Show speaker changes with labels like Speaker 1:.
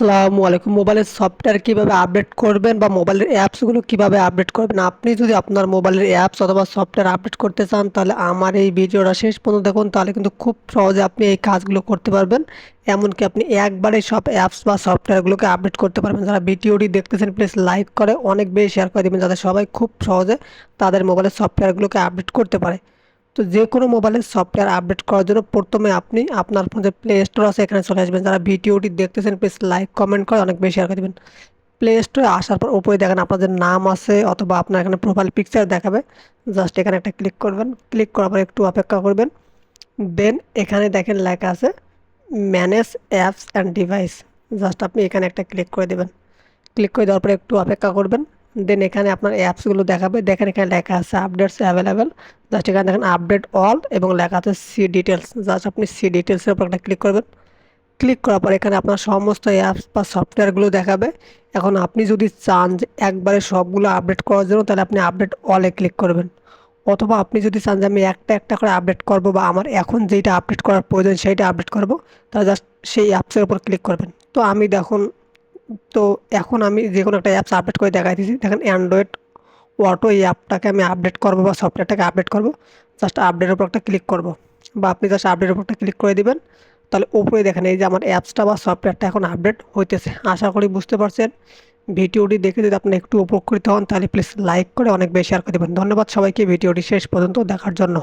Speaker 1: আসসালামু আলাইকুম। মোবাইলের সফটওয়্যার কীভাবে আপডেট করবেন বা মোবাইলের অ্যাপসগুলো কীভাবে আপডেট করবেন? আপনি যদি আপনার মোবাইলের অ্যাপস অথবা সফটওয়্যার আপডেট করতে চান, তাহলে আমার এই ভিডিওটা শেষ পর্যন্ত দেখুন। তাহলে কিন্তু খুব সহজে আপনি এই কাজগুলো করতে পারবেন। এমনকি আপনি একবারে সব অ্যাপস বা সফটওয়্যারগুলোকে আপডেট করতে পারবেন। যারা ভিডিওটি দেখতেছেন প্লিজ লাইক করে, অনেক বেশি শেয়ার করে দেবেন, যাতে সবাই খুব সহজে তাদের মোবাইলের সফটওয়্যারগুলোকে আপডেট করতে পারে। তো যে কোনো মোবাইলের সফটওয়্যার আপডেট করার জন্য প্রথমে আপনি আপনার ফোনে যে প্লে স্টোর আছে, এখানে চলে আসবেন। যারা ভিডিওটি দেখতেছেন প্লিজ লাইক কমেন্ট করে অনেক বেশি শেয়ার করে দেবেন। প্লে স্টোরে আসার পর উপরে দেখেন আপনাদের নাম আছে অথবা আপনার এখানে প্রোফাইল পিকচার দেখাবে। জাস্ট এখানে একটা ক্লিক করবেন। ক্লিক করার পর একটু অপেক্ষা করবেন। দেন এখানে দেখেন লেখা আছে manage apps and device just আপনি এখানে একটা ক্লিক করে দেবেন। ক্লিক করে দেওয়ার পরে একটু অপেক্ষা করবেন। দেন এখানে আপনার অ্যাপসগুলো দেখাবে। দেখেন এখানে লেখা আছে আপডেটস অ্যাভেলেবেল জাস্ট এখানে দেখেন আপডেট অল এবং লেখা আছে সি ডিটেলস জাস্ট আপনি সি ডিটেলসের উপর একটা ক্লিক করবেন। ক্লিক করার পর এখানে আপনার সমস্ত অ্যাপস বা সফটওয়্যারগুলো দেখাবে। এখন আপনি যদি চান যে একবারে সবগুলো আপডেট করার জন্য, তাহলে আপনি আপডেট অলে ক্লিক করবেন। অথবা আপনি যদি চান যে আমি একটা একটা করে আপডেট করব বা আমার এখন যেটা আপডেট করার প্রয়োজন, সেইটা আপডেট করব, তাহলে জাস্ট সেই অ্যাপসের উপর ক্লিক করবেন। তো আমি দেখুন তো এখন আমি যে কোনো একটা অ্যাপস আপডেট করে দেখাই দিচ্ছি দেখেন অ্যান্ড্রয়েড অটো এই অ্যাপটাকে আমি আপডেট করব বা সফটওয়্যারটাকে আপডেট করব। জাস্ট আপডেটের উপর একটা ক্লিক করব। বা আপনি জাস্ট আপডেটের উপর একটা ক্লিক করে দিবেন। তাহলে উপরে দেখেন এই যে আমার অ্যাপসটা বা সফটওয়্যারটা এখন আপডেট হইতেছে। আশা করি বুঝতে পারছেন। ভিডিওটি দেখে যদি আপনি একটু উপকৃত হন, তাহলে প্লিজ লাইক করে অনেক বেশি শেয়ার করে দেবেন। ধন্যবাদ সবাইকে। ভিডিওটি শেষ পর্যন্ত দেখার জন্য।